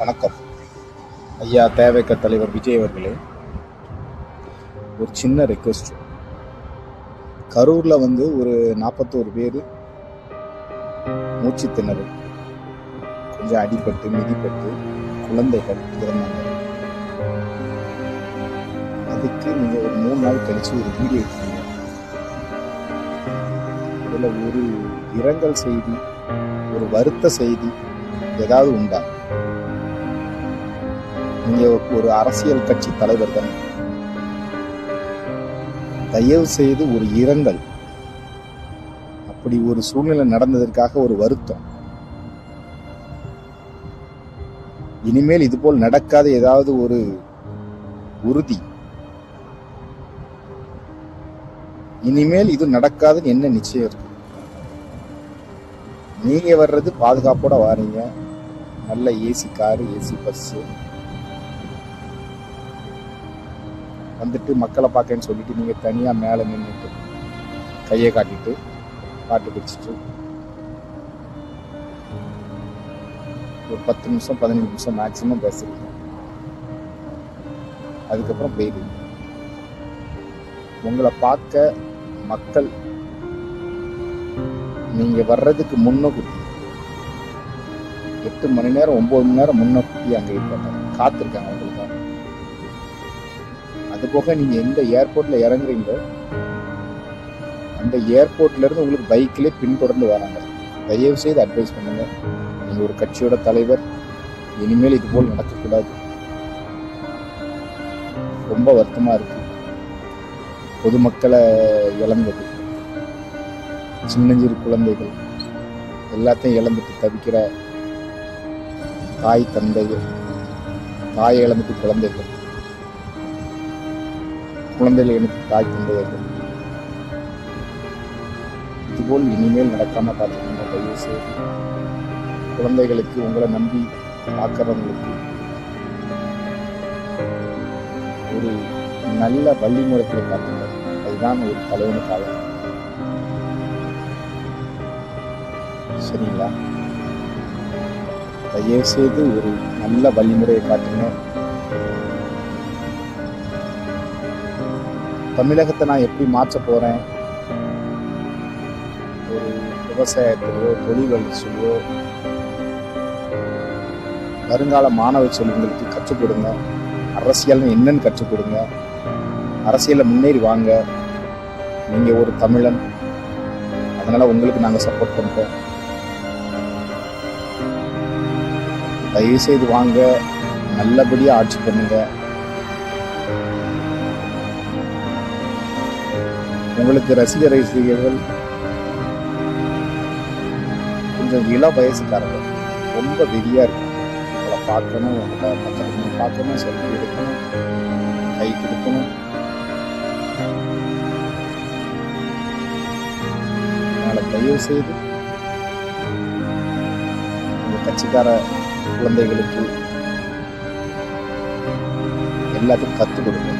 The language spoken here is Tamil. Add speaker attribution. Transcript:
Speaker 1: வணக்கம். ஐயா தேவைக்க தலைவர் விஜய் அவர்களே ஒரு சின்ன ரெக்வஸ்ட் கரூரில் வந்து ஒரு நாற்பத்தோரு பேர் மூச்சு திணறல் கொஞ்சம் அடிபட்டு மிதிப்பட்டு குழந்தைகள் இறந்தாங்க. அதுக்கு நீங்கள் ஒரு மூணு நாள் கழிச்சு ஒரு வீடியோ எடுத்தீங்க அதில் ஒரு இரங்கல் செய்தி ஒரு வருத்த செய்தி ஏதாவது உண்டா? நீங்க ஒரு அரசியல் கட்சி தலைவர் தானே. தயவு செய்து ஒரு இரங்கல். அப்படி ஒரு சூழ்நிலை நடந்ததற்காக ஒரு வருத்தம். இனிமேல் இதுபோல் நடக்காத ஏதாவது ஒரு உறுதி. இனிமேல் இது நடக்காதுன்னு என்ன நிச்சயம் இருக்கு? நீங்க வர்றது பாதுகாப்போட வாரீங்க. நல்ல ஏசி காரு ஏசி பஸ்ஸு. வந்துட்டு மக்களை பார்க்கன்னு சொல்லிட்டு நீங்கள் தனியாக மேலே நின்றுட்டு கையை காட்டிட்டு பாட்டு பிடிச்சிட்டு ஒரு பத்து நிமிஷம் பதினஞ்சு நிமிஷம் மேக்ஸிமம் பேசுறீங்க. அதுக்கப்புறம் போயிடுங்க உங்களை பார்க்க மக்கள் நீங்கள் வர்றதுக்கு முன்னக்கூட்டி எட்டு மணி நேரம் ஒம்பது மணி நேரம் முன்னக்கூட்டி அங்கே இருக்காங்க. காத்திருக்காங்க. அது போக நீங்க எந்த ஏர்போர்ட்ல இறங்குறீங்களோ அந்த ஏர்போர்ட்ல இருந்து உங்களுக்கு பைக்கிலே பின்தொடர்ந்து வராங்க. தயவு செய்து அட்வைஸ் பண்ணுங்க. நீங்க ஒரு கட்சியோட தலைவர் இனிமேல் இது போல் நடக்கக்கூடாது. ரொம்ப வருத்தமா இருக்கு. பொதுமக்களை இழந்தது. சின்னஞ்சிறு குழந்தைகள் எல்லாத்தையும் இழந்துட்டு தவிக்கிற தாய் தந்தைகள் தாயை இழந்துட்டு குழந்தைகள். குழந்தைகள் எனக்கு தாய் தந்தையர்கள். இதுபோல் இனிமேல் நடக்காம பார்த்துக்கோங்க தயவு செய்து குழந்தைகளுக்கு உங்களை நம்பி பார்க்கறவங்களுக்கு ஒரு நல்ல வழிமுறைகளை காட்டுங்க. அதுதான் ஒரு தலைவனுக்காக சரிங்களா? தயவு செய்து ஒரு நல்ல வழிமுறையை காட்டுங்க. தமிழகத்தை நான் எப்படி மாற்ற போறேன்? ஒரு விவசாயத்திலோ தொழில் வளர்ச்சியோ வருங்கால மாணவ செல்வங்களுக்கு கற்றுக் கொடுங்க. அரசியல்னு என்னன்னு கற்றுக் கொடுங்க. அரசியலில் முன்னேறி வாங்க. நீங்க ஒரு தமிழன். அதனால உங்களுக்கு நாங்கள் சப்போர்ட் பண்ணுறோம் தயவு செய்து வாங்க. நல்லபடியாக ஆட்சி பண்ணுங்கள் உங்களுக்கு ரசிகர் ரசிகர்கள் கொஞ்சம் இள வயசுக்காரங்க. ரொம்ப வெறியா இருக்கும் உங்களை பார்க்கணும் உங்களை மற்றவங்க பார்க்கணும் செல்ஃபி எடுக்கணும் கை கொடுக்கணும். அதனால் தயவு செய்து உங்க கட்சிக்கார குழந்தைகளுக்கு எல்லாத்துக்கும் கற்றுக் கொடுங்க.